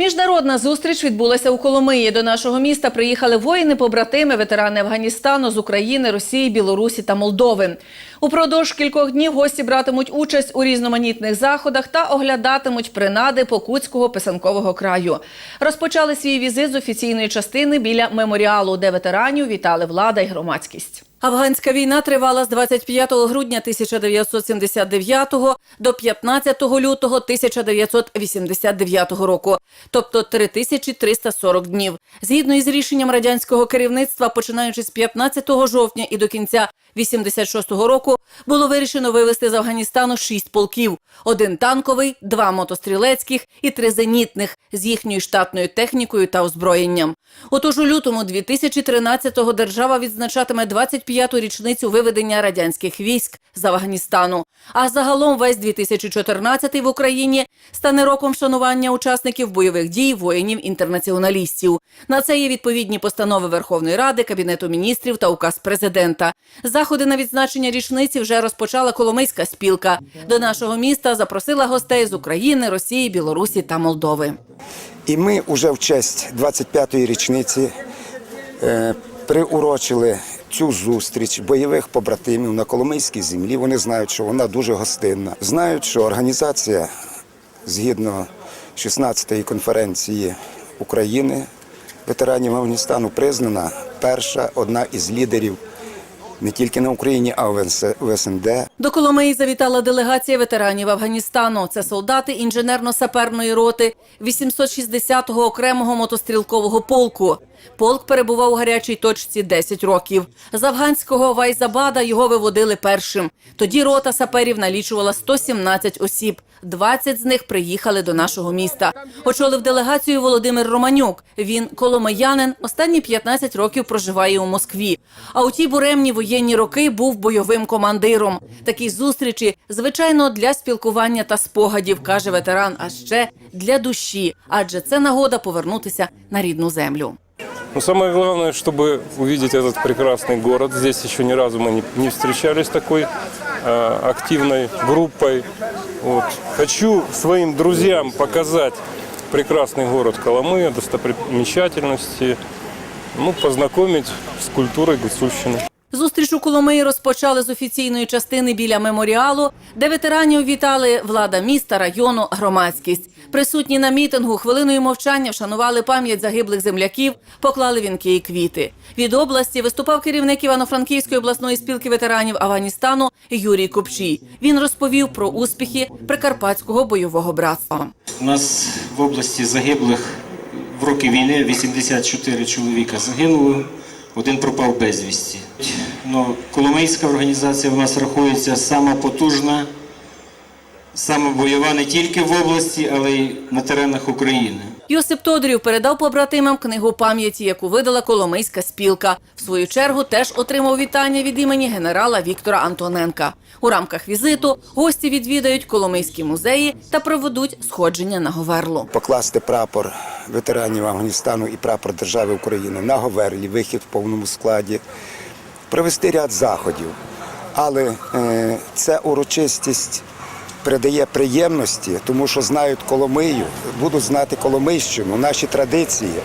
Між Міжнародна зустріч відбулася у Коломиї. До нашого міста приїхали воїни-побратими, ветерани Афганістану з України, Росії, Білорусі та Молдови. Упродовж кількох днів гості братимуть участь у різноманітних заходах та оглядатимуть принади Покутського писанкового краю. Розпочали свій візит з офіційної частини біля меморіалу, де ветеранів вітали влада й громадськість. Афганська війна тривала з 25 грудня 1979 до 15 лютого 1989 року, тобто 3340 днів. Згідно із рішенням радянського керівництва, починаючи з 15 жовтня і до кінця 86 року, було вирішено вивести з Афганістану шість полків: один танковий, два мотострілецьких і три зенітних з їхньою штатною технікою та озброєнням. Отож, у лютому 2013-го держава відзначатиме 25-ту річницю виведення радянських військ з Афганістану. А загалом весь 2014 в Україні стане роком вшанування учасників бойових дій воїнів-інтернаціоналістів. На це є відповідні постанови Верховної Ради, Кабінету міністрів та указ президента. Заходи на відзначення річниці вже розпочала Коломийська спілка. До нашого міста запросила гостей з України, Росії, Білорусі та Молдови. І ми вже в честь 25-ї річниці е, приурочили цю зустріч бойових побратимів на Коломийській землі. Вони знають, що вона дуже гостинна. Знають, що організація згідно 16-ї конференції України ветеранів Афганістану признана перша одна із лідерів не тільки на Україні, а в СНД. До Коломиї завітала делегація ветеранів Афганістану. Це солдати інженерно-саперної роти 860-го окремого мотострілкового полку. Полк перебував у гарячій точці 10 років. З афганського Вайзабада його виводили першим. Тоді рота саперів налічувала 117 осіб. 20 з них приїхали до нашого міста. Очолив делегацію Володимир Романюк. Він коломиянин, останні 15 років проживає у Москві. А у ті буремні воєнні роки був бойовим командиром. Такі зустрічі, звичайно, для спілкування та спогадів, каже ветеран, а ще для душі, адже це нагода повернутися на рідну землю. Но самое главное, чтобы увидеть этот прекрасный город. Здесь еще ни разу мы не, не встречались с такой э, активной группой. Вот. Хочу своим друзьям показать прекрасный город Коломы, достопримечательности, ну, познакомить с культурой Гуцульщины. Зустріч у Коломиї розпочали з офіційної частини біля меморіалу, де ветеранів вітали влада міста, району, громадськість. Присутні на мітингу хвилиною мовчання вшанували пам'ять загиблих земляків, поклали вінки і квіти. Від області виступав керівник Івано-Франківської обласної спілки ветеранів Афганістану Юрій Копчій. Він розповів про успіхи прикарпатського бойового братства. У нас в області загиблих в роки війни 84 чоловіка загинуло, один пропав безвісті. Ну, Коломийська організація в нас рахується сама потужна, сама бойова не тільки в області, але й на теренах України. Йосип Тодорів передав побратимам книгу пам'яті, яку видала Коломийська спілка. В свою чергу теж отримав вітання від імені генерала Віктора Антоненка. У рамках візиту гості відвідають Коломийські музеї та проведуть сходження на Говерлу. покласти прапор ветеранів Афганістану і прапор держави України на Говерлі, вихід в повному складі, провести ряд заходів. Але е, ця урочистість придає приємності, тому що знають Коломию, будуть знати Коломийщину, наші традиції,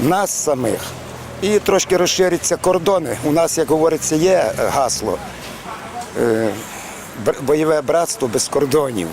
нас самих. І трошки розширяться кордони. У нас, як говориться, є гасло е, бойове братство без кордонів.